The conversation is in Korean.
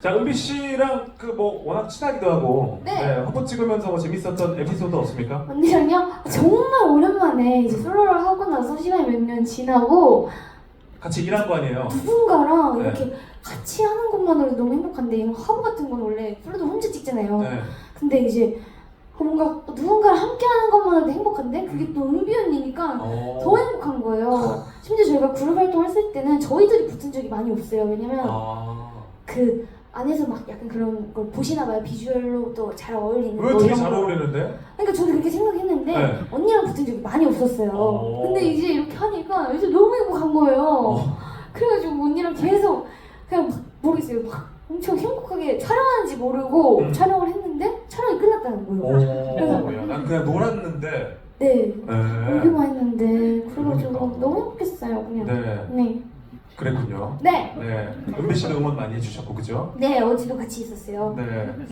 자, 은비 씨랑 그 뭐 워낙 친하기도 하고 네. 화보 찍으면서 뭐 재밌었던 에피소드 없습니까? 언니랑요? 정말 오랜만에 이제 솔로를 하고 나서 시간이 몇 년 지나고 같이 일한 거 아니에요? 누군가랑 네. 이렇게 같이 하는 것만으로도 너무 행복한데 이런 화보 같은 건 원래 솔로도 혼자 찍잖아요. 네. 근데 이제 뭔가 누군가랑 함께 하는 것만으로도 행복한데 그게 또 은비 언니니까 어. 더 행복한 거예요. 심지어 저희가 그룹 활동했을 때는 저희들이 붙은 적이 많이 없어요. 왜냐면 아. 그 안에서 막 약간 그런 걸 보시나 봐요. 비주얼로 또 잘 어울리는 왜 거 되게 이런 잘 거. 어울리는데? 그러니까 저도 그렇게 생각했는데 네. 언니랑 붙은 적이 많이 없었어요. 오. 근데 이제 이렇게 하니까 이제 너무 행복한 거예요. 어. 그래가지고 언니랑 계속 그냥 막 모르겠어요. 막 엄청 행복하게 촬영하는지 모르고 음. 촬영을 했는데 촬영이 끝났다는 오. 거예요. 야, 난 그냥 놀았는데. 네. 네. 오기만 했는데 그래가지고 그러니까. 너무 행복했어요. 그냥. 네. 네. 그랬군요. 네. 네. 은비 씨도 응원 많이 해주셨고, 그죠? 네. 어제도 같이 있었어요. 네.